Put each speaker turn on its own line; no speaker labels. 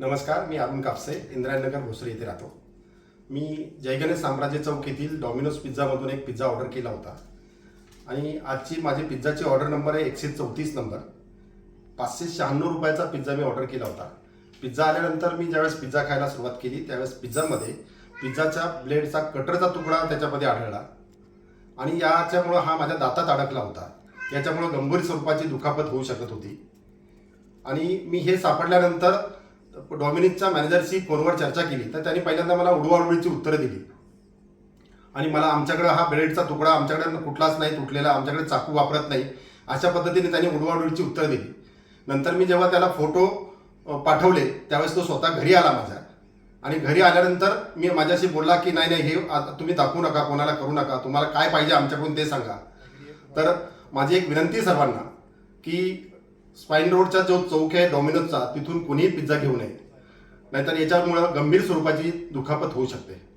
नमस्कार मी अरुण कापसे इंद्रायणनगर भोसरी येथे राहतो. मी जयगणेश साम्राज्य चौक येथील डॉमिनोज पिझ्झामधून एक पिझ्झा ऑर्डर केला होता. आणि आजची माझी पिझ्झाची ऑर्डर नंबर आहे एकशे चौतीस नंबर पाचशे शहाण्णव रुपयाचा पिझ्झा मी ऑर्डर केला होता. पिझ्झा आल्यानंतर मी ज्यावेळेस पिझ्झा खायला सुरुवात केली त्यावेळेस पिझ्झामध्ये पिझ्झाच्या ब्लेडचा कटरचा तुकडा त्याच्यामध्ये आढळला. आणि याच्यामुळं हा माझ्या दातात अडकला होता. याच्यामुळं गंभीर स्वरूपाची दुखापत होऊ शकत होती. आणि मी हे सापडल्यानंतर डॉमिनिकच्या मॅनेजरशी फोनवर चर्चा केली. तर त्यांनी पहिल्यांदा मला उडवाउडवीची उत्तरं दिली. आणि मला आमच्याकडे हा ब्रेडचा तुकडा आमच्याकडे कुठलाच नाही तुटलेला आमच्याकडे चाकू वापरत नाही अशा पद्धतीने त्यांनी उडवाउडवीची उत्तरं दिली. नंतर मी जेव्हा त्याला फोटो पाठवले त्यावेळेस तो स्वतः घरी आला माझ्या. आणि घरी आल्यानंतर मी माझ्याशी बोलला की नाही नाही हे तुम्ही दाखवू नका कोणाला करू नका तुम्हाला काय पाहिजे आमच्याकडून ते सांगा. तर माझी एक विनंती सर्वांना की स्पाईन रोडचा जो चौक आहे डॉमिनोजचा तिथून कोणीही पिझ्झा घेऊ नये. नाहीतर याच्यामुळं गंभीर स्वरूपाची दुखापत होऊ शकते.